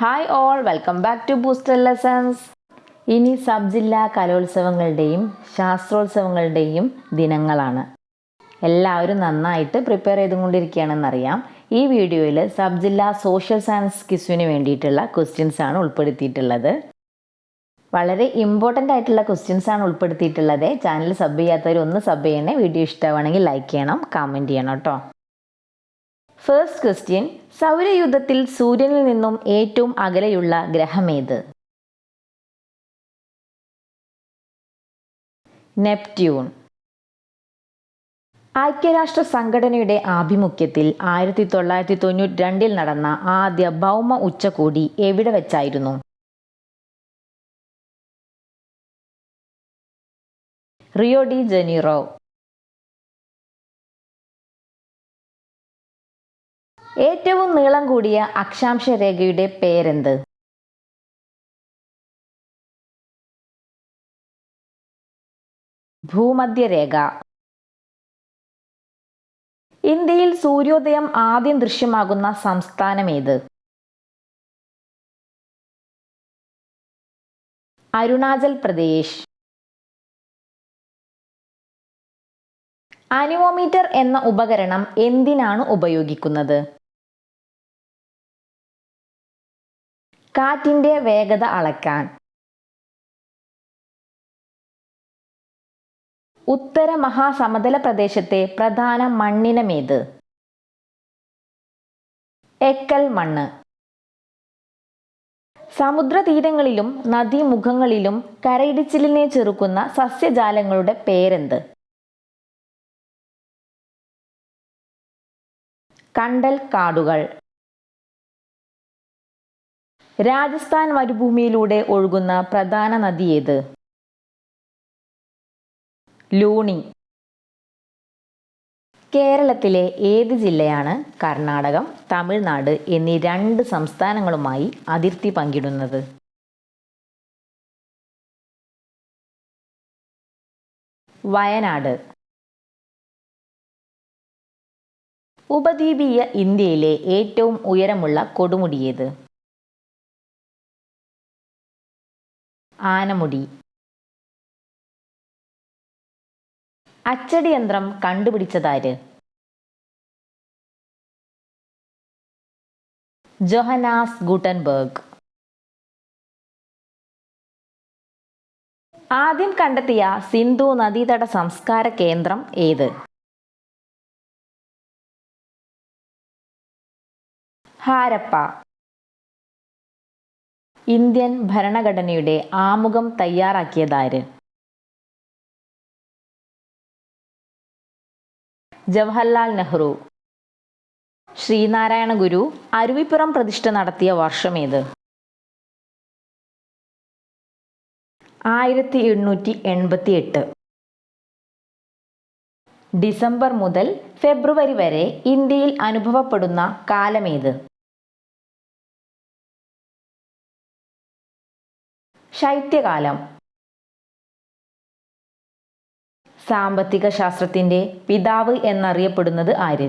Hi all welcome back to booster lessons ഇനി sub ജില്ലാ കലോത്സവങ്ങളുടെയും ശാസ്ത്രോത്സവങ്ങളുടെയും ദിനങ്ങളാണ്. എല്ലാവരും നന്നായിട്ട് പ്രിപ്പയർ ചെയ്തുകൊണ്ടിരിക്കുകയാണെന്നറിയാം. ഈ വീഡിയോയിൽ സബ് ജില്ലാ സോഷ്യൽ സയൻസ് ക്വിസിന് വേണ്ടിയിട്ടുള്ള ക്വസ്റ്റ്യൻസ് ആണ് ഉൾപ്പെടുത്തിയിട്ടുള്ളത്. വളരെ ഇമ്പോർട്ടന്റ് ആയിട്ടുള്ള ക്വസ്റ്റ്യൻസ് ആണ് ഉൾപ്പെടുത്തിയിട്ടുള്ളത്. ചാനൽ സബ് ചെയ്യാത്തവർ ഒന്ന് സബ് ചെയ്യണേ. വീഡിയോ ഇഷ്ടമാണെങ്കിൽ ലൈക്ക് ചെയ്യണം കമന്റ് ചെയ്യണം കേട്ടോ. ഫസ്റ്റ് ക്വസ്റ്റ്യൻ സൗരയുദ്ധത്തിൽ സൂര്യനിൽ നിന്നും ഏറ്റവും അകലെയുള്ള ഗ്രഹമേത്? നെപ്റ്റ്യൂൺ ഐക്യരാഷ്ട്ര സംഘടനയുടെ ആഭിമുഖ്യത്തിൽ ആയിരത്തി തൊള്ളായിരത്തി തൊണ്ണൂറ്റി രണ്ടിൽ നടന്ന ആദ്യ ഭൗമ ഉച്ചകോടി എവിടെ വെച്ചായിരുന്നു? റിയോ ഡി ജനീറോ ഏറ്റവും നീളം കൂടിയ അക്ഷാംശ രേഖയുടെ പേരെന്ത്? ഭൂമധ്യരേഖ. ഇന്ത്യയിൽ സൂര്യോദയം ആദ്യം ദൃശ്യമാകുന്ന സംസ്ഥാനമേത്? അരുണാചൽ പ്രദേശ്. അനിവോമീറ്റർ എന്ന ഉപകരണം എന്തിനാണ് ഉപയോഗിക്കുന്നത്? കാറ്റിന്റെ വേഗത അളക്കാൻ. ഉത്തര മഹാസമതല പ്രദേശത്തെ പ്രധാന മണ്ണിനമേത് എക്കൽ മണ്ണ്. സമുദ്രതീരങ്ങളിലും നദീമുഖങ്ങളിലും കരയിടിച്ചിലിനെ ചെറുക്കുന്ന സസ്യജാലങ്ങളുടെ പേരെന്ത്? കണ്ടൽ കാടുകൾ രാജസ്ഥാൻ മരുഭൂമിയിലൂടെ ഒഴുകുന്ന പ്രധാന നദി ഏത്? ലൂണി. കേരളത്തിലെ ഏത് ജില്ലയാണ് കർണാടകം തമിഴ്നാട് എന്നീ രണ്ട് സംസ്ഥാനങ്ങളുമായി അതിർത്തി പങ്കിടുന്നത്? വയനാട്. ഉപദ്വീപീയ ഇന്ത്യയിലെ ഏറ്റവും ഉയരമുള്ള കൊടുമുടിയേത് ആനമുടി. അച്ചടി യന്ത്രം കണ്ടുപിടിച്ചതാര്? Johannes Gutenberg. ആദ്യം കണ്ടെത്തിയ സിന്ധു നദീതട സംസ്കാര കേന്ദ്രം ഏത്? ഹാരപ്പ. ഇന്ത്യൻ ഭരണഘടനയുടെ ആമുഖം തയ്യാറാക്കിയതാര്? ജവഹർലാൽ നെഹ്റു. ശ്രീനാരായണ ഗുരു അരുവിപ്പുറം പ്രതിഷ്ഠ നടത്തിയ വർഷമേത് ആയിരത്തി എണ്ണൂറ്റി എൺപത്തി എട്ട് ഡിസംബർ മുതൽ ഫെബ്രുവരി വരെ ഇന്ത്യയിൽ അനുഭവപ്പെടുന്ന കാലമേത് ശൈത്യകാലം. സാമ്പത്തിക ശാസ്ത്രത്തിന്റെ പിതാവ് എന്നറിയപ്പെടുന്നത് ആര്?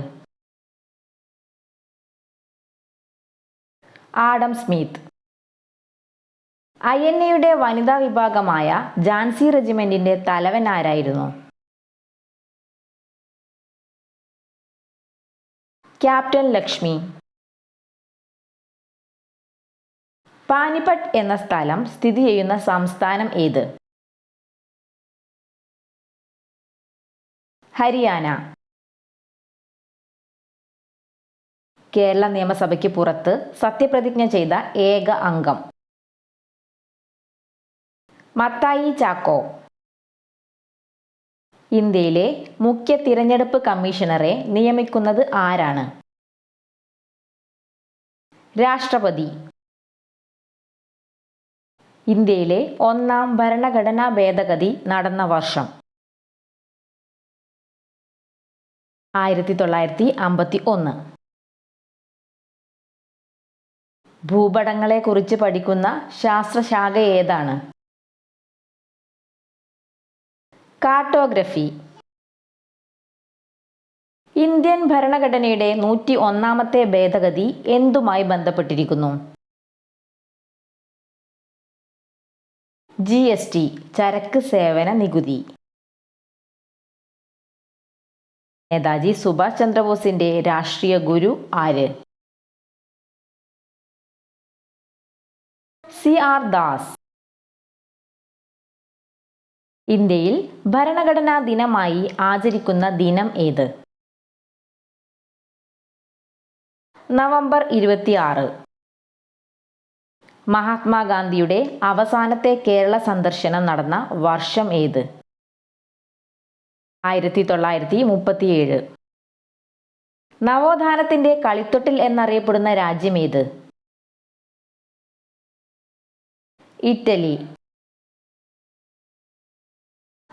Adam Smith. ഐ എൻ എയുടെ വനിതാ വിഭാഗമായ ജാൻസി റെജിമെന്റിന്റെ തലവൻ ആരായിരുന്നു? ക്യാപ്റ്റൻ ലക്ഷ്മി. പാനിപ്പട്ട് എന്ന സ്ഥലം സ്ഥിതി ചെയ്യുന്ന സംസ്ഥാനം ഏത്? ഹരിയാന. കേരള നിയമസഭയ്ക്ക് പുറത്ത് സത്യപ്രതിജ്ഞ ചെയ്ത ഏക അംഗം. മത്തായി ചാക്കോ. ഇന്ത്യയിലെ മുഖ്യ തിരഞ്ഞെടുപ്പ് കമ്മീഷണറെ നിയമിക്കുന്നത് ആരാണ്? രാഷ്ട്രപതി. ഇന്ത്യയിലെ ഒന്നാം ഭരണഘടനാ ഭേദഗതി നടന്ന വർഷം. ആയിരത്തി തൊള്ളായിരത്തി അമ്പത്തി ഒന്ന് ഭൂപടങ്ങളെക്കുറിച്ച് പഠിക്കുന്ന ശാസ്ത്രശാഖ ഏതാണ്? കാർട്ടോഗ്രഫി. ഇന്ത്യൻ ഭരണഘടനയുടെ നൂറ്റി ഒന്നാമത്തെ ഭേദഗതി എന്തുമായി ബന്ധപ്പെട്ടിരിക്കുന്നു? ജി എസ് ടി ചരക്ക് സേവന നികുതി. നേതാജി സുഭാഷ് ചന്ദ്രബോസിന്റെ രാഷ്ട്രീയ ഗുരു ആര്? C R Das. ഇന്ത്യയിൽ ഭരണഘടനാ ദിനമായി ആചരിക്കുന്ന ദിനം ഏത്? നവംബർ ഇരുപത്തിയാറ്. മഹാത്മാഗാന്ധിയുടെ അവസാനത്തെ കേരള സന്ദർശനം നടന്ന വർഷം ഏത്? ആയിരത്തി തൊള്ളായിരത്തി മുപ്പത്തിയേഴ് നവോത്ഥാനത്തിന്റെ കളിത്തൊട്ടിൽ എന്നറിയപ്പെടുന്ന രാജ്യം ഏത്? ഇറ്റലി.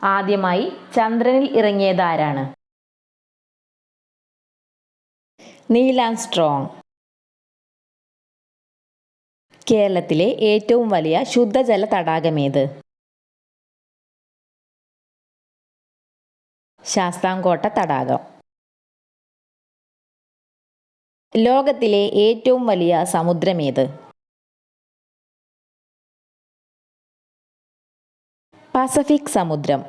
ആദ്യമായി ചന്ദ്രനിൽ ഇറങ്ങിയതാരാണ് ആരാണ്? നീലാംസ്ട്രോങ് കേരളത്തിലെ ഏറ്റവും വലിയ ശുദ്ധജല തടാകമേത്? ശാസ്താംകോട്ട തടാകം. ലോകത്തിലെ ഏറ്റവും വലിയ സമുദ്രമേത്? പസഫിക് സമുദ്രം.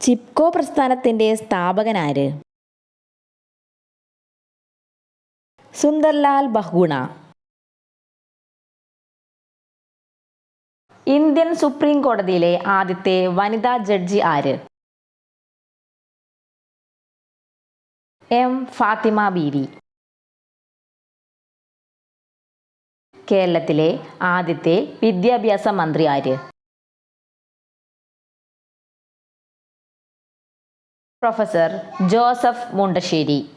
ചിപ്കോ പ്രസ്ഥാനത്തിന്റെ സ്ഥാപകനാര് സുന്ദർലാൽ ബഹുഗുണ ഇന്ത്യൻ സുപ്രീം കോടതിയിലെ ആദ്യത്തെ വനിതാ ജഡ്ജി ആര്? എം. ഫാത്തിമ ബീവി. കേരളത്തിലെ ആദ്യത്തെ വിദ്യാഭ്യാസ മന്ത്രി ആര്? Professor Joseph Mundassery.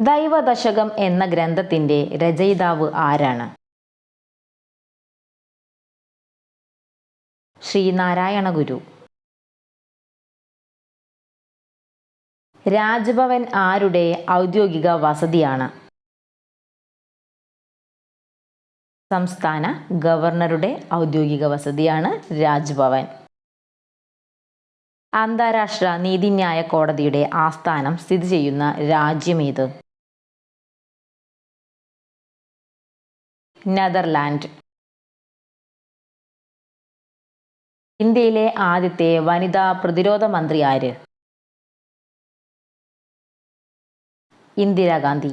ദൈവദശകം എന്ന ഗ്രന്ഥത്തിന്റെ രചയിതാവ് ആരാണ്? ശ്രീനാരായണ ഗുരു. രാജ്ഭവൻ ആരുടെ ഔദ്യോഗിക വസതിയാണ്? സംസ്ഥാന ഗവർണറുടെ ഔദ്യോഗിക വസതിയാണ് രാജ്ഭവൻ. അന്താരാഷ്ട്ര നീതിന്യായ കോടതിയുടെ ആസ്ഥാനം സ്ഥിതി ചെയ്യുന്ന രാജ്യമേത് നെതർലാൻഡ്. ഇന്ത്യയിലെ ആദ്യത്തെ വനിതാ പ്രതിരോധ മന്ത്രി ആര്? ഇന്ദിരാഗാന്ധി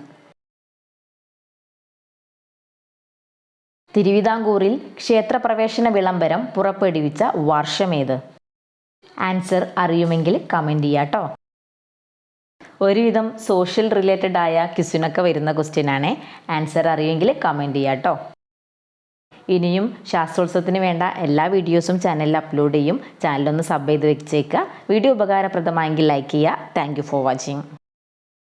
തിരുവിതാംകൂറിൽ ക്ഷേത്രപ്രവേശന വിളംബരം പുറപ്പെടുവിച്ച വർഷമേത് ആൻസർ അറിയുമെങ്കിൽ കമന്റ് ചെയ്യാട്ടോ. ഒരുവിധം സോഷ്യൽ റിലേറ്റഡ് ആയ ക്വസ്റ്റ്യനൊക്കെ വരുന്ന ക്വസ്റ്റ്യൻ ആണ്. ആൻസർ അറിയുമെങ്കിൽ കമന്റ് ചെയ്യാട്ടോ ഇനിയും ശാസ്ത്രോത്സവത്തിന് വേണ്ട എല്ലാ വീഡിയോസും ചാനലിൽ അപ്ലോഡ് ചെയ്യും. ചാനലൊന്ന് സബ് ചെയ്ത് വെച്ചേക്കുക. വീഡിയോ ഉപകാരപ്രദമായെങ്കിൽ ലൈക്ക് ചെയ്യുക. Thank for watching